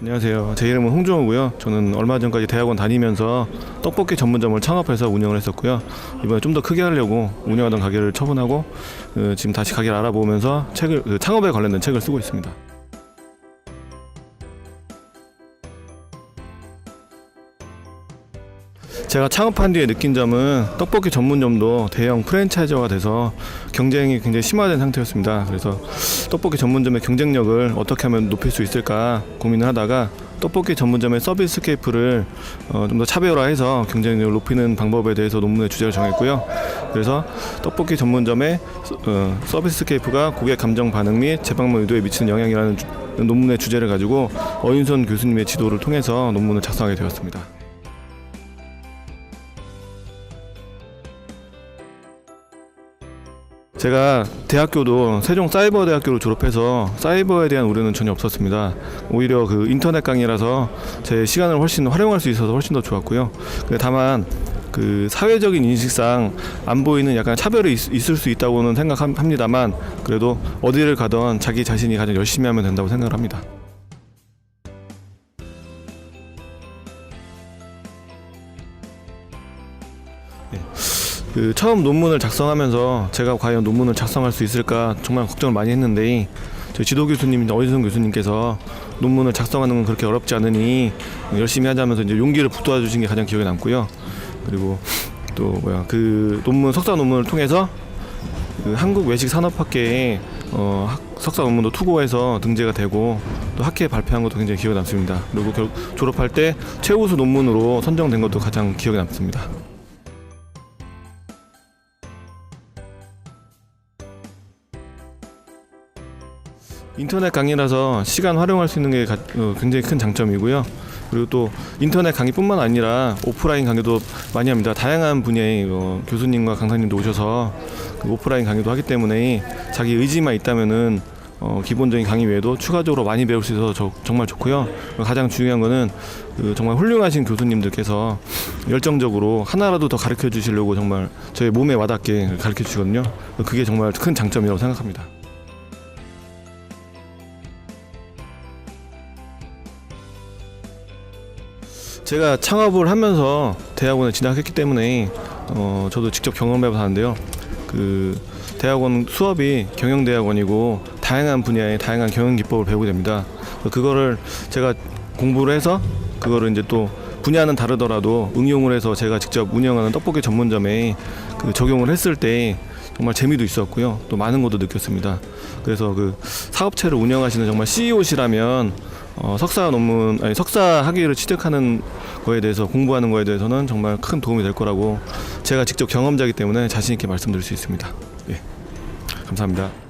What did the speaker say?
안녕하세요. 제 이름은 홍종호고요. 저는 얼마 전까지 대학원 다니면서 떡볶이 전문점을 창업해서 운영을 했었고요. 이번에 좀 더 크게 하려고 운영하던 가게를 처분하고 어, 지금 다시 가게를 알아보면서 책을 그 창업에 관련된 책을 쓰고 있습니다. 제가 창업한 뒤에 느낀 점은 떡볶이 전문점도 대형 프랜차이저가 돼서 경쟁이 굉장히 심화된 상태였습니다. 그래서 떡볶이 전문점의 경쟁력을 어떻게 하면 높일 수 있을까 고민을 하다가 떡볶이 전문점의 서비스 케이프를 어, 좀 더 차별화해서 경쟁력을 높이는 방법에 대해서 논문의 주제를 정했고요. 그래서 떡볶이 전문점의 서- 어, 서비스 케이프가 고객 감정 반응 및 재방문 의도에 미치는 영향이라는 주- 논문의 주제를 가지고 어윤선 교수님의 지도를 통해서 논문을 작성하게 되었습니다. 제가 대학교도 세종 사이버 대학교를 졸업해서 사이버에 대한 우려는 전혀 없었습니다. 오히려 그 인터넷 강의라서 제 시간을 훨씬 활용할 수 있어서 훨씬 더 좋았고요. 근데 다만 그 사회적인 인식상 안 보이는 약간 차별이 있, 있을 수 있다고는 생각합니다만 그래도 어디를 가던 자기 자신이 가장 열심히 하면 된다고 생각을 합니다. 그 처음 논문을 작성하면서 제가 과연 논문을 작성할 수 있을까 정말 걱정을 많이 했는데 저희 지도 교수님 어윤선 교수님께서 논문을 작성하는 건 그렇게 어렵지 않으니 열심히 하자면서 이제 용기를 북돋아 주신 게 가장 기억에 남고요. 그리고 또 뭐야 그 논문 석사 논문을 통해서 그 한국 외식 산업학회에 어, 학- 석사 논문도 투고해서 등재가 되고 또 학회에 발표한 것도 굉장히 기억에 남습니다. 그리고 결, 졸업할 때 최우수 논문으로 선정된 것도 가장 기억에 남습니다. 인터넷 강의라서 시간 활용할 수 있는 게 가- 어, 굉장히 큰 장점이고요. 그리고 또 인터넷 강의뿐만 아니라 오프라인 강의도 많이 합니다. 다양한 분야의 어, 교수님과 강사님도 오셔서 그 오프라인 강의도 하기 때문에 자기 의지만 있다면은 어, 기본적인 강의 외에도 추가적으로 많이 배울 수 있어서 저- 정말 좋고요. 가장 중요한 거는 그 정말 훌륭하신 교수님들께서 열정적으로 하나라도 더 가르쳐 주시려고 정말 저의 몸에 와닿게 가르쳐 주시거든요. 그게 정말 큰 장점이라고 생각합니다. 제가 창업을 하면서 대학원에 진학했기 때문에 어, 저도 직접 경험해 봤는데요. 그 대학원 수업이 경영대학원이고 다양한 분야의 다양한 경영 기법을 배우게 됩니다. 그거를 제가 공부를 해서 그거를 이제 또 분야는 다르더라도 응용을 해서 제가 직접 운영하는 떡볶이 전문점에 그 적용을 했을 때 정말 재미도 있었고요. 또 많은 것도 느꼈습니다. 그래서 그 사업체를 운영하시는 정말 CEO시라면 어, 석사 논문 아니 석사 학위를 취득하는 거에 대해서 공부하는 거에 대해서는 정말 큰 도움이 될 거라고 제가 직접 경험자이기 때문에 자신 있게 말씀드릴 수 있습니다. 예. 감사합니다.